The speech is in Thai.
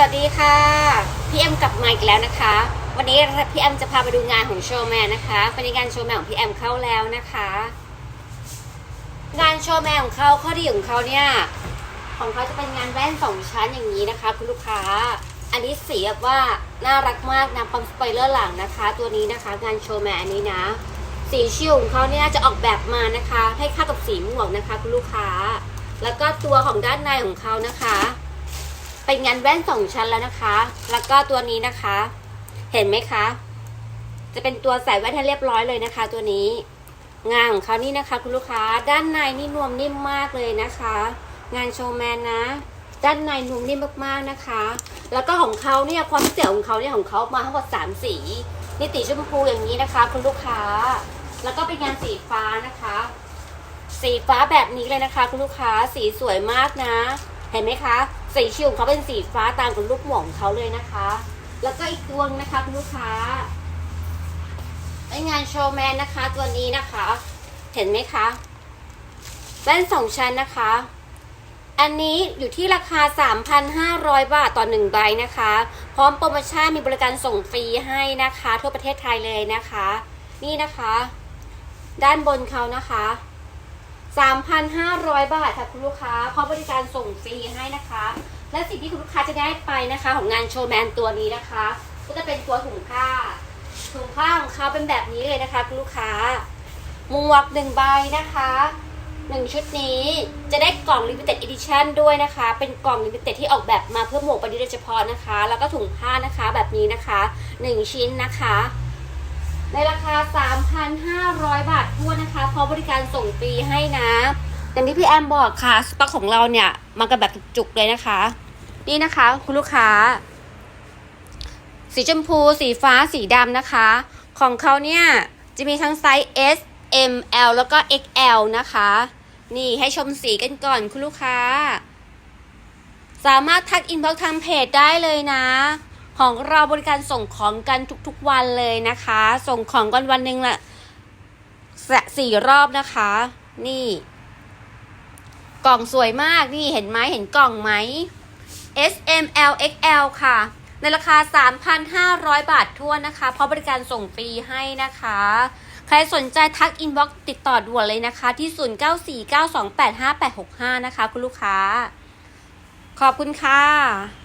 วัสดีค่ะ พี่เอ็มกลับมาอีกแล้วนะคะ วันนี้พี่เอ็มจะพาไปดูงานของโชว์แมนนะคะวันนี้งานโชว์แมนของพี่เอ็มเข้าแล้วนะคะ งานโชว์แมนของเขาข้อดีของเขาเนี่ยของเขาจะเป็นงานแว่นสองชั้นอย่างนี้นะคะ คุณลูกค้า อันนี้สีแบบว่าน่ารักมากนะปั๊มสปอยเลอร์หลังนะคะ ตัวนี้นะคะ งานโชว์แมนอันนี้นะ สีชิวของเขาเนี่ยจะออกแบบมานะคะ ให้เข้ากับสีม่วงนะคะ คุณลูกค้า แล้วก็ตัวของด้านในของเขานะคะ เป็นงานแว่นสองชั้นแล้วนะคะ แล้วก็ตัวนี้นะคะ เห็นไหมคะ จะเป็นตัวใส่แว่นให้เรียบร้อยเลยนะคะ ตัวนี้ งานของเขานี่นะคะ คุณลูกค้า ด้านในนี่นวมนิ่มมากเลยนะคะ งานโชว์แมนนะ ด้านในนวมนิ่มมากๆนะคะ แล้วก็ของเขาเนี่ยความพิเศษของเขาเนี่ยของเขามาทั้งหมดสามสีนี่ติชมพูอย่างนี้นะคะ คุณลูกค้า แล้วก็เป็นงานสีฟ้านะคะ สีฟ้าแบบนี้เลยนะคะ คุณลูกค้า สีสวยมากนะ เห็นไหมคะ สีชิวเขาเป็นสีฟ้าตามกับลูกหม่องเขาเลยนะคะ แล้วก็อีกตัวนึงนะคะคุณลูกค้าไองานโชว์แมนนะคะตัวนี้นะคะ เห็นไหมคะแว่นสองชั้นนะคะ อันนี้อยู่ที่ราคา 3,500 บาทต่อ1ใบนะคะ พร้อมโปรโมชั่นมีบริการส่งฟรีให้นะคะ ทั่วประเทศไทยเลยนะคะ นี่นะคะ ด้านบนเขานะคะ 3,500 บาทค่ะคุณลูกค้าพร้อมบริการส่งฟรีให้นะคะ และสิ่งที่คุณลูกค้าจะได้ไปนะคะ ของงานโชว์แมนตัวนี้นะคะ ก็จะเป็นตัวถุงผ้าถุงผ้าของเขาเป็นแบบนี้เลยนะคะคุณลูกค้าหมวกหนึ่งใบนะคะหนึ่งชุดนี้จะได้กล่อง limited edition ด้วยนะคะ เป็นกล่อง limited ที่ออกแบบมาเพื่อหมวกประดิษฐ์โดยเฉพาะนะคะ แล้วก็ถุงผ้านะคะแบบนี้นะคะหนึ่งชิ้นนะคะ ในราคา 3,500 บาททั่วนนะคะพร้อมบริการส่งฟรีให้นะอย่างที่พี่แอมบอกค่ะสต็อกของเราเนี่ยมากันแบบจุกๆเลยนะคะ นี่นะคะ คุณลูกค้า สีชมพู สีฟ้าสีดำนะคะ ของเขาเนี่ยจะมีทั้งไซส์ S M L แล้วก็ XL นะคะ นี่ให้ชมสีกันก่อนคุณลูกค้า สามารถทักอินบ็อกทางเพจได้เลยนะ ของเราบริการส่งของกันทุกๆวันเลยนะคะ ส่งของกันวันหนึ่งละสสี่รอบนะคะ นี่ กล่องสวยมากนี่เห็นไหมเห็นกล่องไหม S M L X L ค่ะ ในราคา 3,500 บาททั่วนนะคะ เพราะบริการส่งฟรีให้นะคะ ใครสนใจทักอินบ็อกติดต่อด่วนเลยนะคะ ที่ 0949285865 นะคะ คุณลูกค้า ขอบคุณค่ะ